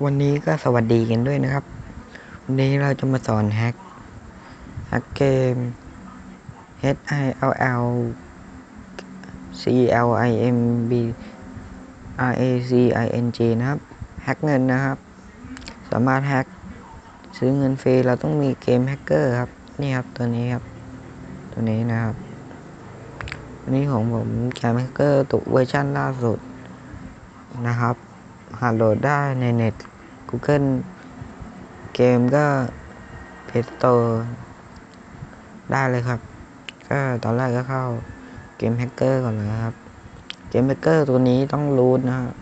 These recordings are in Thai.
วันนี้ก็สวัสดีกันด้วยนะครับ วันนี้เราจะมาสอนแฮกแฮกเกม H I L L C L I M B R A C I N G นะครับแฮกเงินนะครับ สามารถแฮกซื้อเงินฟรีเราต้องมีเกมแฮกเกอร์ครับ นี่ครับตัวนี้ครับ ตัวนี้นะครับวันนี้ของผมเกมแฮกเกอร์ตกเวอร์ชันล่าสุดนะครับ หาโหลดได้ในเน็ต Google เกมก็ Play Store ได้เลยครับ ก็ตอนแรกก็เข้าเกมแฮกเกอร์ก่อนเลยครับ เกมแฮกเกอร์ตัวนี้ต้องรูทนะฮะ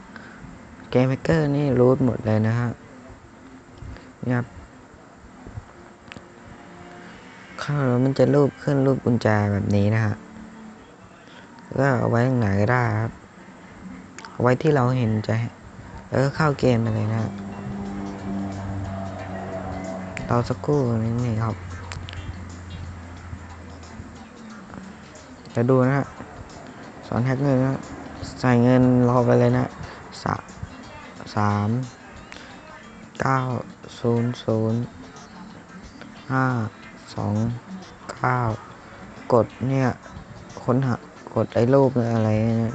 เกมแฮกเกอร์นี่รูทหมดเลยนะฮะนี่ครับเข้าแล้วมันจะรูปขึ้นรูปกุญแจแบบนี้นะฮะก็เอาไว้ตรงไหนก็ได้ครับ เอาไว้ที่เราเห็นใจ แล้วก็เข้าเกมไปเลยนะเราสักครู่นี้นี่ครับจะดูนะฮะสอนแฮกเงินนะใส่เงินรอไปเลยนะสาสามเก้าศูนย์ศูนย์ห้าสองเก้ากดเนี่ย ค้นหากดไอ้รูปอะไรเนี่ย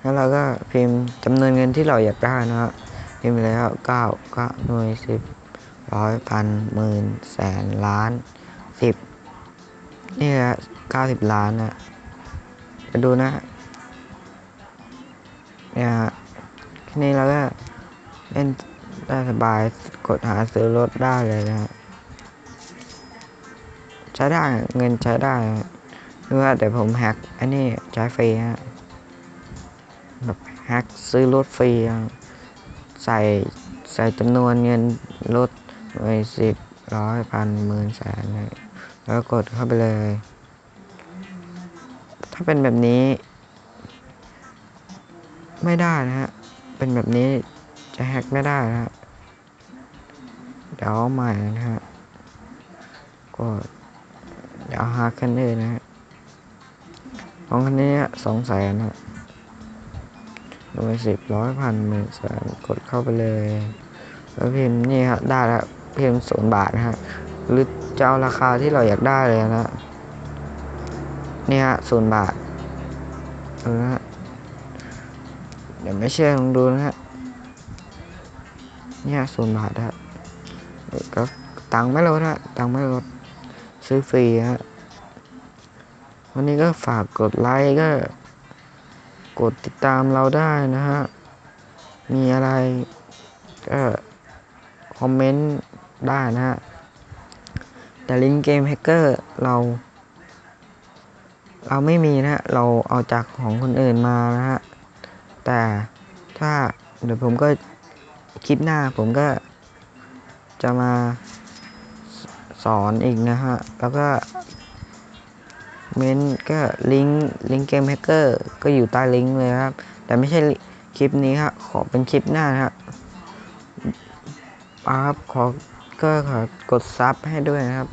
แล้วเราก็พิมพ์จำนวนเงินที่เราอยากได้นะฮะพิมพ์ไปแล้วเก้าก้าหน่วยสิบร้อยพันหมื่นแสนล้านสิบนี่แหละเก้าสิบล้านนะไปดูนะเนี่ยทีนี้เราก็เล่นได้สบายกดหาซื้อรถได้เลยนะใช้ได้เงินใช้ได้หรือว่าเดี๋ยวผมแฮกอันนี้ใช้ฟรีฮะ แบบแฮกซื้อรถฟรีใส่ใส่จำนวนเงินรถไว้สิบร้อยพันหมื่นแสนเลยแล้วกดเข้าไปเลย ถ้าเป็นแบบนี้ ไม่ได้นะฮะ เป็นแบบนี้จะแฮกไม่ได้นะฮะเดี๋ยวใหม่นะฮะกดเดี๋ยวหาคันอื่นนะฮะของคันนี้สองแสนฮะ หน่วยสิบร้อยพันหมื่นแสนกดเข้าไปเลย แล้วพิมพ์นี่ครับได้แล้วพิมพ์ศูนย์บาทนะฮะหรือจะเอาราคาที่เราอยากได้เลยนะนี่ฮะศูนย์บาทดูนะฮะเดี๋ยวไม่เชื่อลองดูนะฮะนี่ฮะศูนย์บาทฮะก็ตังค์ไม่ลดฮะตังค์ไม่ลดซื้อฟรีฮะวันนี้ก็ฝากกดไลค์ก็ กดติดตามเราได้นะฮะ มีอะไรก็คอมเมนต์ได้นะฮะ แต่ลิงก์เกมแฮกเกอร์เรา เราไม่มีนะฮะ เราเอาจากของคนอื่นมานะฮะ แต่ถ้าเดี๋ยวผมก็คลิปหน้าผมก็จะมาสอนอีกนะฮะ แล้วก็ เมนต์ก็ลิงก์ลิงก์เกมแฮกเกอร์ก็อยู่ใต้ลิงก์เลยครับ แต่ไม่ใช่คลิปนี้ครับขอเป็นคลิปหน้านะครับครับขอก็ขอกดซับให้ด้วยนะครับ